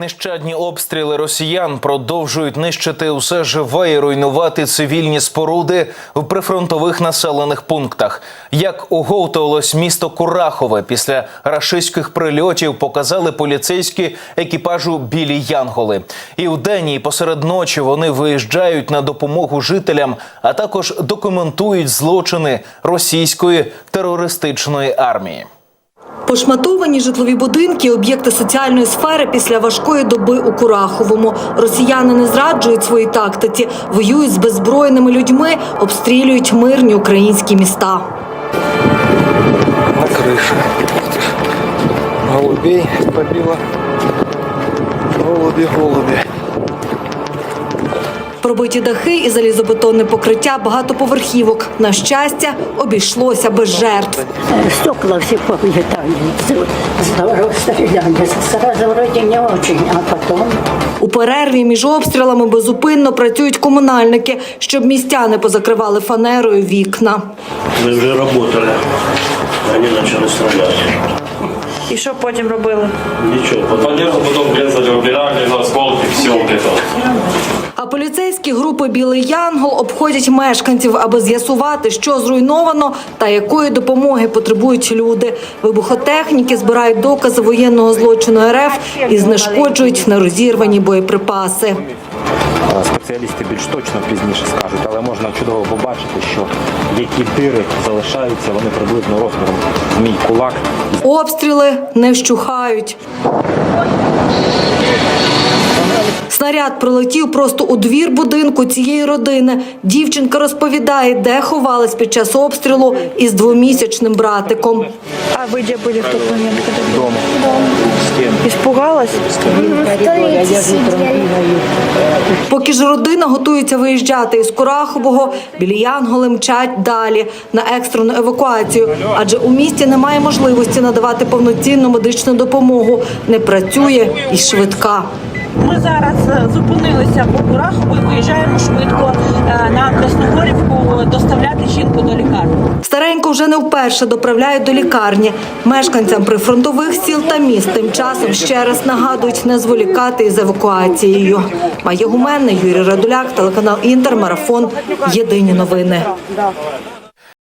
Нещадні обстріли росіян продовжують нищити усе живе і руйнувати цивільні споруди в прифронтових населених пунктах. Як оговтувалось місто Курахове після рашистських прильотів, показали поліцейські екіпажу білі Янголи. І вдень, і посеред ночі вони виїжджають на допомогу жителям, а також документують злочини російської терористичної армії. Пошматовані житлові будинки, об'єкти соціальної сфери після важкої доби у Кураховому. Росіяни не зраджують своїй тактиці, воюють з беззбройними людьми, обстрілюють мирні українські міста. на крыше. Голубей побило. Голуби, голуби. Пробиті дахи і залізобетонне покриття багатоповерхівок. На щастя, обійшлося без жертв. Стекла. Сразу не а потом... У перерві між обстрілами безупинно працюють комунальники, щоб містяни позакривали фанерою вікна. Ми вже працювали. Вони почали стріляти. І що потім робили? Нічого, потім Поддержку потом резали, на осколки, все вот. А поліцейські групи Білий Янгол обходять мешканців, аби з'ясувати, що зруйновано та якої допомоги потребують люди. Вибухотехніки збирають докази воєнного злочину РФ і знешкоджують нерозірвані боєприпаси. Спеціалісти більш точно пізніше скажуть, але можна чудово побачити, що які дири залишаються, вони приблизно розміром з мій кулак. Обстріли не вщухають. Снаряд прилетів просто у двір будинку цієї родини. Дівчинка розповідає, де ховалась під час обстрілу із двомісячним братиком. А ви де були в той момент, коли Дома. Испугалась? Поки ж родина готується виїжджати із Курахового, білі Янголи мчать далі на екстрену евакуацію, адже у місті немає можливості надавати повноцінну медичну допомогу. Не працює і швидка. Ми зараз е, зупинилися по Курахову і виїжджаємо швидко е, на Красногорівку доставляти жінку до лікарні. Старенько вже не вперше доправляють до лікарні. Мешканцям прифронтових сіл та міст тим часом ще раз нагадують не зволікати із евакуацією. Має гуменний Юрій Радуляк, телеканал Інтер, марафон. Єдині новини.